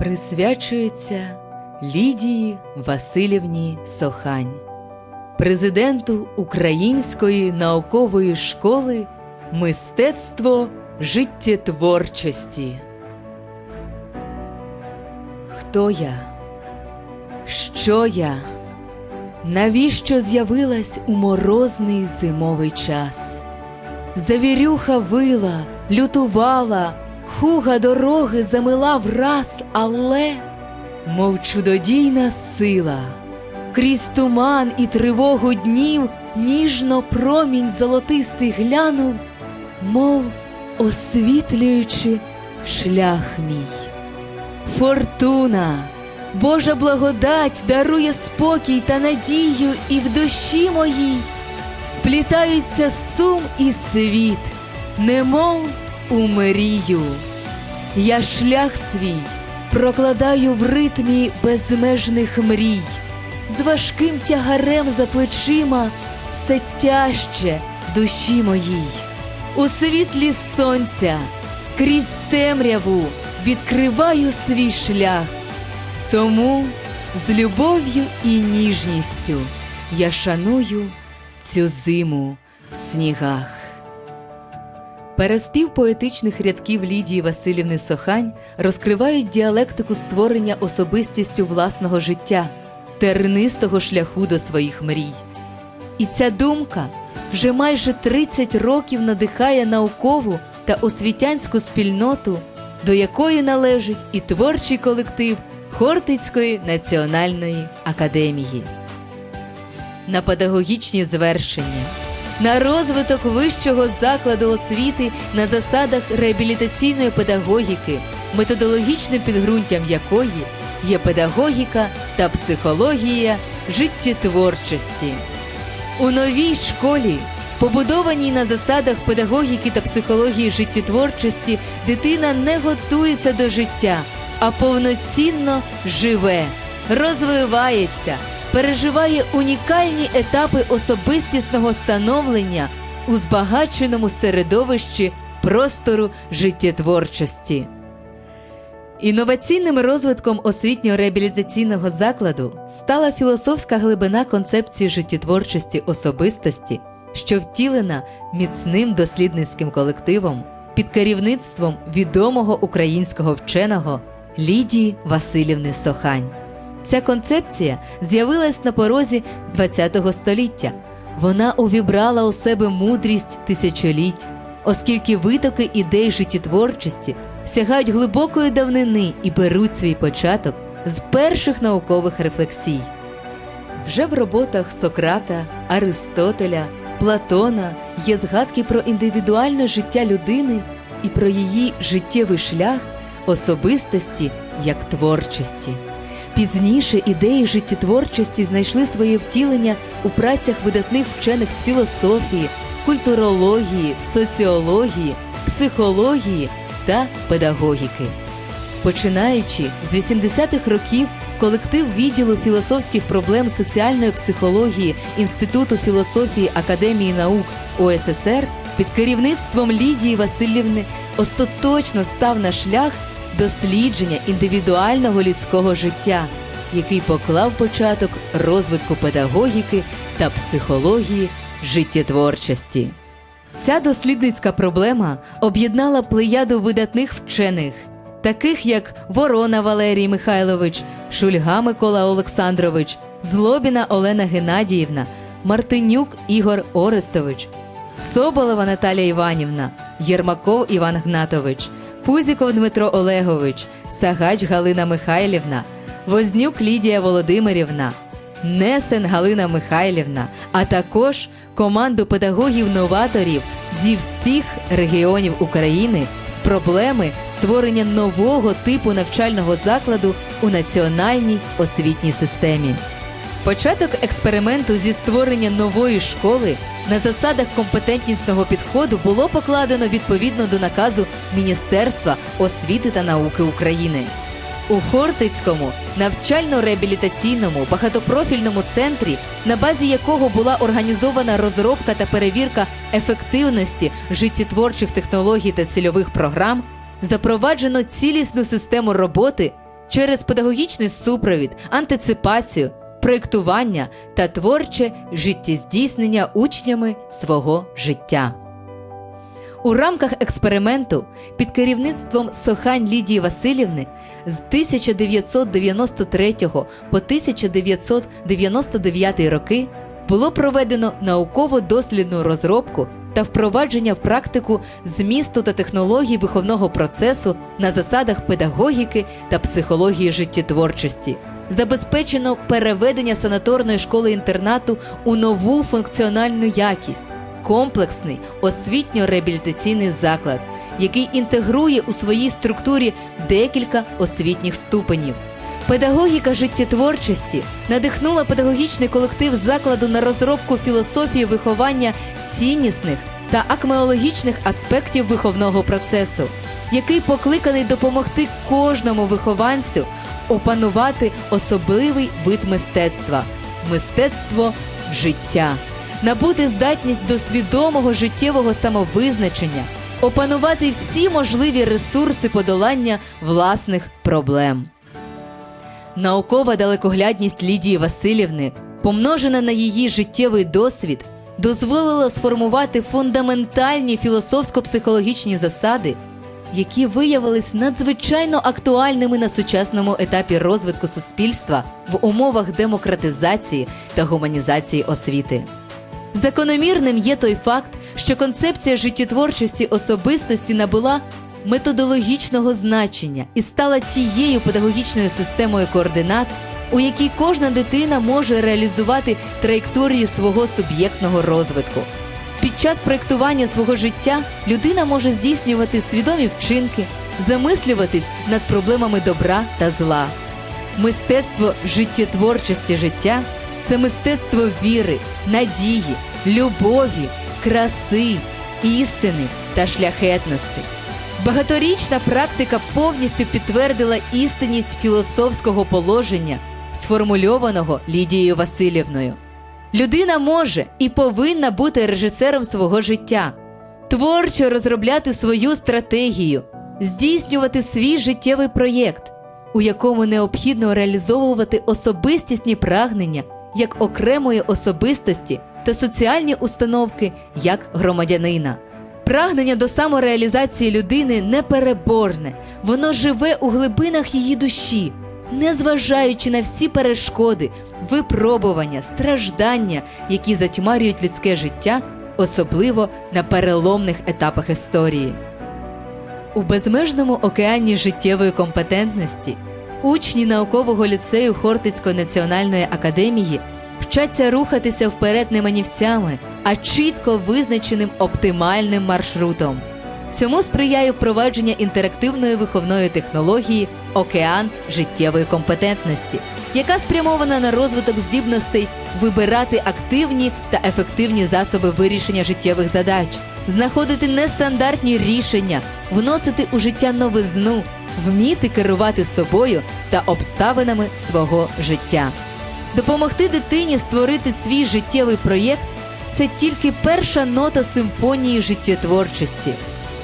присвячується Лідії Васильівні Сохань, президенту Української наукової школи Мистецтво життєтворчості. Хто я? Що я? Навіщо з'явилась у морозний зимовий час? Завірюха вила, лютувала, хуга дороги замила враз, але, мов чудодійна сила, крізь туман і тривогу днів ніжно промінь золотистий глянув, мов освітлюючи шлях мій. Фортуна, Божа благодать дарує спокій та надію, і в душі моїй сплітаються сум і світ, немов у мрію. Я шлях свій прокладаю в ритмі безмежних мрій, з важким тягарем за плечима все тяжче душі моїй. У світлі сонця крізь темряву відкриваю свій шлях. Тому з любов'ю і ніжністю я шаную цю зиму в снігах. Переспів поетичних рядків Лідії Васильівни Сохань розкривають діалектику створення особистістю власного життя, тернистого шляху до своїх мрій. І ця думка вже майже 30 років надихає наукову та освітянську спільноту, до якої належить і творчий колектив Хортицької національної академії. На педагогічні звершення, на розвиток вищого закладу освіти на засадах реабілітаційної педагогіки, методологічним підґрунтям якої є педагогіка та психологія життєтворчості. У новій школі, побудованій на засадах педагогіки та психології життєтворчості, дитина не готується до життя, а повноцінно живе, розвивається, переживає унікальні етапи особистісного становлення у збагаченому середовищі простору життєтворчості. Інноваційним розвитком освітньо-реабілітаційного закладу стала філософська глибина концепції життєтворчості особистості, що втілена міцним дослідницьким колективом під керівництвом відомого українського вченого Лідії Васильівни Сохань. Ця концепція з'явилась на порозі ХХ століття. Вона увібрала у себе мудрість тисячоліть, оскільки витоки ідей життєтворчості сягають глибокої давнини і беруть свій початок з перших наукових рефлексій. Вже в роботах Сократа, Аристотеля, Платона є згадки про індивідуальне життя людини і про її життєвий шлях особистості як творчості. Пізніше ідеї життєтворчості знайшли своє втілення у працях видатних вчених з філософії, культурології, соціології, психології та педагогіки. Починаючи з 80-х років, колектив відділу філософських проблем соціальної психології Інституту філософії Академії наук УССР під керівництвом Лідії Васильівни остаточно став на шлях дослідження індивідуального людського життя, який поклав початок розвитку педагогіки та психології життєтворчості. Ця дослідницька проблема об'єднала плеяду видатних вчених, таких як Ворона Валерій Михайлович, Шульга Микола Олександрович, Злобіна Олена Геннадіївна, Мартинюк Ігор Орестович, Соболова Наталія Іванівна, Єрмаков Іван Гнатович, Пузіков Дмитро Олегович, Сагач Галина Михайлівна, Вознюк Лідія Володимирівна, Несен Галина Михайлівна, а також команду педагогів-новаторів зі всіх регіонів України з проблеми створення нового типу навчального закладу у національній освітній системі. Початок експерименту зі створення нової школи на засадах компетентнісного підходу було покладено відповідно до наказу Міністерства освіти та науки України. У Хортицькому навчально-реабілітаційному багатопрофільному центрі, на базі якого була організована розробка та перевірка ефективності життєтворчих технологій та цільових програм, запроваджено цілісну систему роботи через педагогічний супровід, антиципацію, проєктування та творче життєздійснення учнями свого життя. У рамках експерименту під керівництвом Сохань Лідії Васильівни з 1993 по 1999 роки було проведено науково-дослідну розробку та впровадження в практику змісту та технологій виховного процесу на засадах педагогіки та психології життєтворчості. Забезпечено переведення санаторної школи інтернату у нову функціональну якість комплексний освітньо-реабілітаційний заклад, який інтегрує у своїй структурі декілька освітніх ступенів. Педагогіка життєтворчості надихнула педагогічний колектив закладу на розробку філософії виховання ціннісних та акмеологічних аспектів виховного процесу, який покликаний допомогти кожному вихованцю опанувати особливий вид мистецтва мистецтво життя, набути здатність до свідомого життєвого самовизначення, опанувати всі можливі ресурси подолання власних проблем. Наукова далекоглядність Лідії Васильівни, помножена на її життєвий досвід, дозволила сформувати фундаментальні філософсько-психологічні засади, які виявились надзвичайно актуальними на сучасному етапі розвитку суспільства в умовах демократизації та гуманізації освіти. Закономірним є той факт, що концепція життєтворчості особистості набула методологічного значення і стала тією педагогічною системою координат, у якій кожна дитина може реалізувати траєкторію свого суб'єктного розвитку. Під час проєктування свого життя людина може здійснювати свідомі вчинки, замислюватись над проблемами добра та зла. Мистецтво життєтворчості життя це мистецтво віри, надії, любові, краси, істини та шляхетності. Багаторічна практика повністю підтвердила істинність філософського положення, сформульованого Лідією Васильівною. Людина може і повинна бути режисером свого життя, творчо розробляти свою стратегію, здійснювати свій життєвий проєкт, у якому необхідно реалізовувати особистісні прагнення як окремої особистості та соціальні установки як громадянина. Прагнення до самореалізації людини непереборне, воно живе у глибинах її душі, незважаючи на всі перешкоди, випробування, страждання, які затьмарюють людське життя, особливо на переломних етапах історії. У безмежному океані життєвої компетентності учні наукового ліцею Хортицької національної академії вчаться рухатися вперед не манівцями, а чітко визначеним оптимальним маршрутом. Цьому сприяє впровадження інтерактивної виховної технології Океан життєвої компетентності, яка спрямована на розвиток здібностей вибирати активні та ефективні засоби вирішення життєвих задач, знаходити нестандартні рішення, вносити у життя новизну, вміти керувати собою та обставинами свого життя. Допомогти дитині створити свій життєвий проєкт це тільки перша нота симфонії життєтворчості.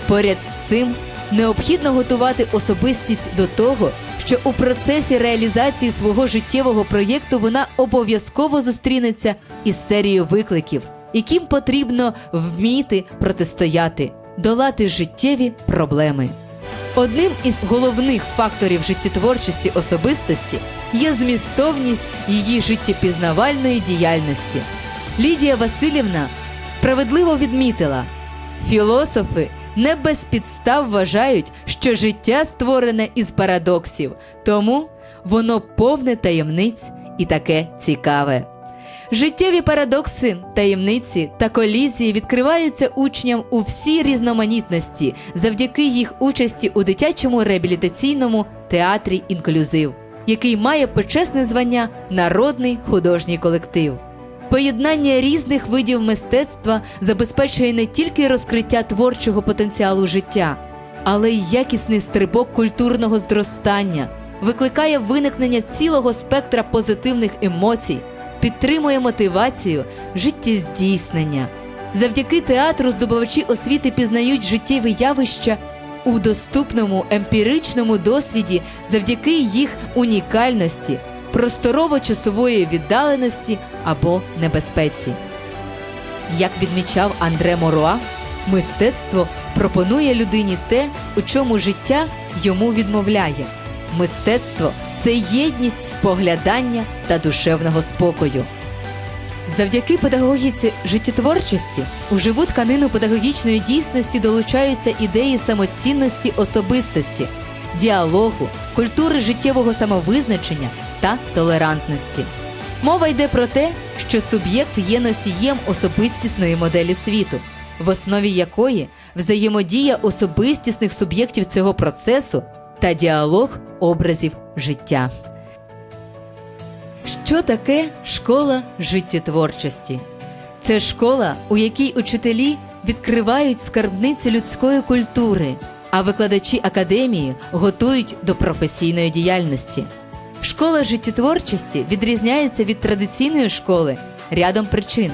Поряд з цим необхідно готувати особистість до того, що у процесі реалізації свого життєвого проєкту вона обов'язково зустрінеться із серією викликів, яким потрібно вміти протистояти, долати життєві проблеми. Одним із головних факторів життєтворчості особистості є змістовність її життєпізнавальної діяльності. Лідія Васильівна справедливо відмітила, філософи не без підстав вважають, що життя створене із парадоксів, тому воно повне таємниць і таке цікаве. Життєві парадокси, таємниці та колізії відкриваються учням у всій різноманітності завдяки їх участі у дитячому реабілітаційному театрі інклюзив, який має почесне звання Народний художній колектив. Поєднання різних видів мистецтва забезпечує не тільки розкриття творчого потенціалу життя, але й якісний стрибок культурного зростання, викликає виникнення цілого спектра позитивних емоцій, підтримує мотивацію, життєздійснення. Завдяки театру здобувачі освіти пізнають життєві явища у доступному емпіричному досвіді завдяки їх унікальності, просторово-часової віддаленості або небезпеці. Як відмічав Андре Моруа, мистецтво пропонує людині те, у чому життя йому відмовляє. Мистецтво це єдність споглядання та душевного спокою. Завдяки педагогіці життєтворчості у живу тканину педагогічної дійсності долучаються ідеї самоцінності особистості, діалогу, культури життєвого самовизначення та толерантності. Мова йде про те, що суб'єкт є носієм особистісної моделі світу, в основі якої взаємодія особистісних суб'єктів цього процесу та діалог образів життя. Що таке школа життєтворчості? Це школа, у якій учителі відкривають скарбницю людської культури, а викладачі академії готують до професійної діяльності. Школа життєтворчості відрізняється від традиційної школи рядом причин.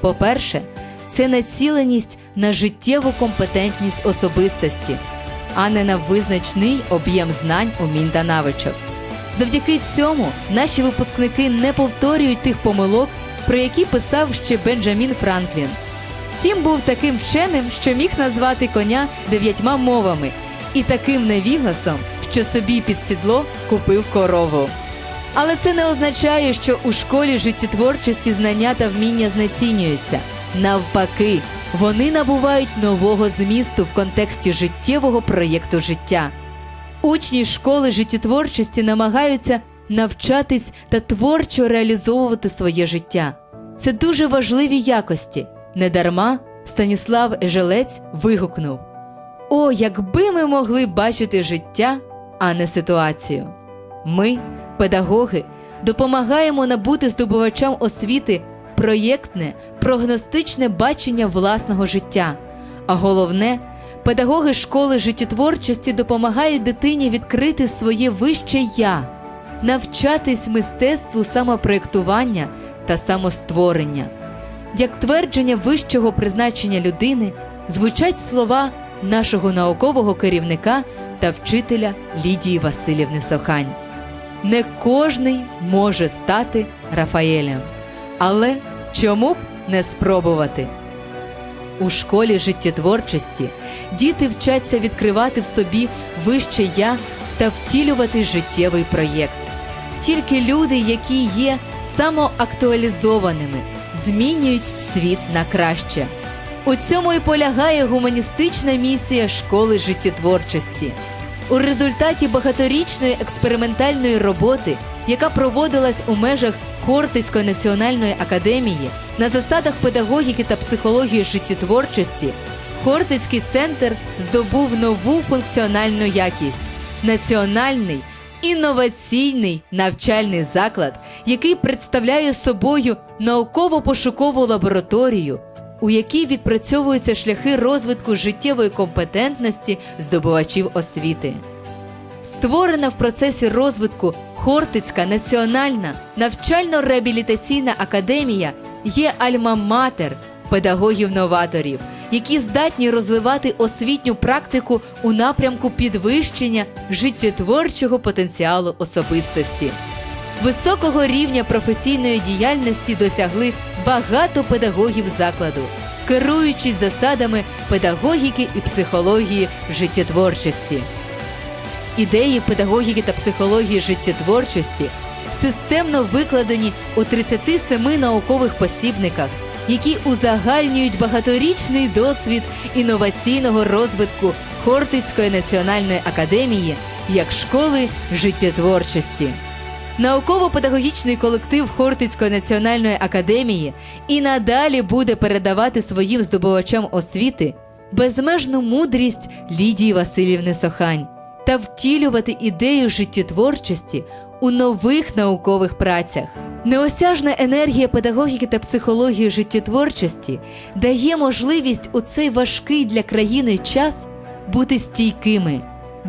По-перше, це націленість на життєву компетентність особистості, а не на визначний об'єм знань, умінь та навичок. Завдяки цьому наші випускники не повторюють тих помилок, про які писав ще Бенджамін Франклін. Тім був таким вченим, що міг назвати коня дев'ятьма мовами, і таким невігласом, що собі під сідло купив корову. Але це не означає, що у школі життєтворчості знання та вміння знецінюються. Навпаки, вони набувають нового змісту в контексті життєвого проєкту життя. Учні школи життєтворчості намагаються навчатись та творчо реалізовувати своє життя. Це дуже важливі якості. Недарма Станіслав Ежелець вигукнув: О, якби ми могли бачити життя, а не ситуацію. Ми, педагоги, допомагаємо набути здобувачам освіти проєктне, прогностичне бачення власного життя. А головне, педагоги школи життєтворчості допомагають дитині відкрити своє вище я, навчатись мистецтву самопроєктування та самостворення. Як твердження вищого призначення людини звучать слова нашого наукового керівника та вчителя Лідії Васильівни Сохань. Не кожний може стати Рафаелем, але чому б не спробувати? У школі життєтворчості діти вчаться відкривати в собі вище я та втілювати життєвий проєкт. Тільки люди, які є самоактуалізованими, змінюють світ на краще. У цьому і полягає гуманістична місія школи життєтворчості. У результаті багаторічної експериментальної роботи, яка проводилась у межах Хортицької національної академії на засадах педагогіки та психології життєтворчості, Хортицький центр здобув нову функціональну якість національний інноваційний навчальний заклад, який представляє собою науково-пошукову лабораторію, у якій відпрацьовуються шляхи розвитку життєвої компетентності здобувачів освіти. Створена в процесі розвитку Хортицька національна навчально-реабілітаційна академія є альма-матер педагогів-новаторів, які здатні розвивати освітню практику у напрямку підвищення життєтворчого потенціалу особистості. Високого рівня професійної діяльності досягли багато педагогів закладу, керуючись засадами педагогіки і психології життєтворчості. Ідеї педагогіки та психології життєтворчості системно викладені у 37 наукових посібниках, які узагальнюють багаторічний досвід інноваційного розвитку Хортицької національної академії як школи життєтворчості. Науково-педагогічний колектив Хортицької національної академії і надалі буде передавати своїм здобувачам освіти безмежну мудрість Лідії Васильівни Сохань та втілювати ідею життєтворчості у нових наукових працях. Неосяжна енергія педагогіки та психології життєтворчості дає можливість у цей важкий для країни час бути стійкими,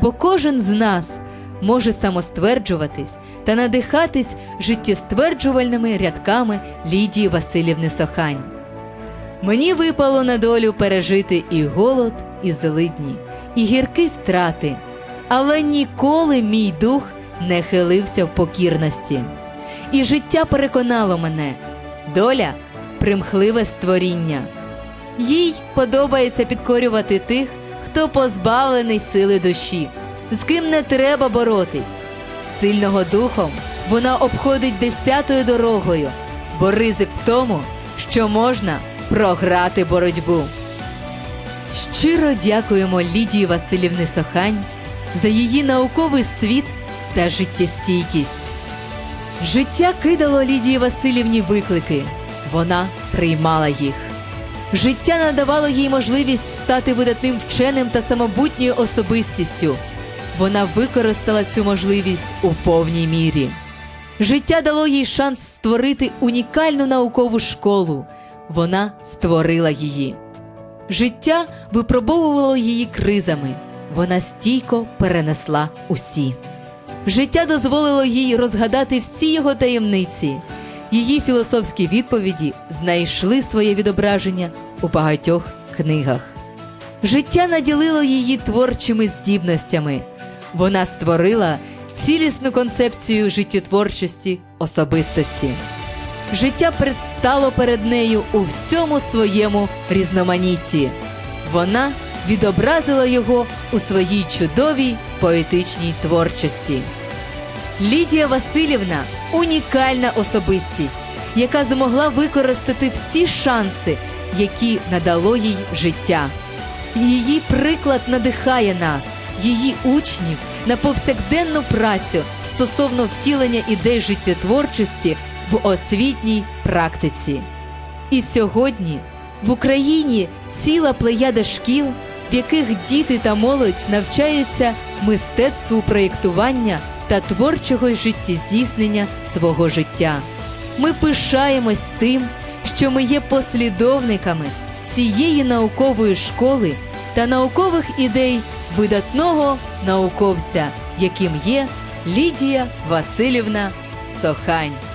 бо кожен з нас може самостверджуватись та надихатись життєстверджувальними рядками Лідії Васильівни Сохань. Мені випало на долю пережити і голод, і злидні, і гіркі втрати, але ніколи мій дух не хилився в покірності. І життя переконало мене доля примхливе створіння. Їй подобається підкорювати тих, хто позбавлений сили душі, з ким не треба боротись. Сильного духом вона обходить десятою дорогою, бо ризик в тому, що можна програти боротьбу. Щиро дякуємо Лідії Васильівни Сохань за її науковий світ та життєстійкість. Життя кидало Лідії Васильівні виклики. Вона приймала їх. Життя надавало їй можливість стати видатним вченим та самобутньою особистістю. Вона використала цю можливість у повній мірі. Життя дало їй шанс створити унікальну наукову школу. Вона створила її. Життя випробовувало її кризами. Вона стійко перенесла усі. Життя дозволило їй розгадати всі його таємниці. Її філософські відповіді знайшли своє відображення у багатьох книгах. Життя наділило її творчими здібностями. Вона створила цілісну концепцію життєтворчості особистості. Життя предстало перед нею у всьому своєму різноманітті. Вона відобразила його у своїй чудовій поетичній творчості. Лідія Васильівна унікальна особистість, яка змогла використати всі шанси, які надало їй життя. Її приклад надихає нас, її учнів на повсякденну працю стосовно втілення ідей життєтворчості в освітній практиці. І сьогодні в Україні ціла плеяда шкіл, в яких діти та молодь навчаються мистецтву проєктування та творчого життєздійснення свого життя. Ми пишаємось тим, що ми є послідовниками цієї наукової школи та наукових ідей видатного науковця, яким є Лідія Васильівна Тохань.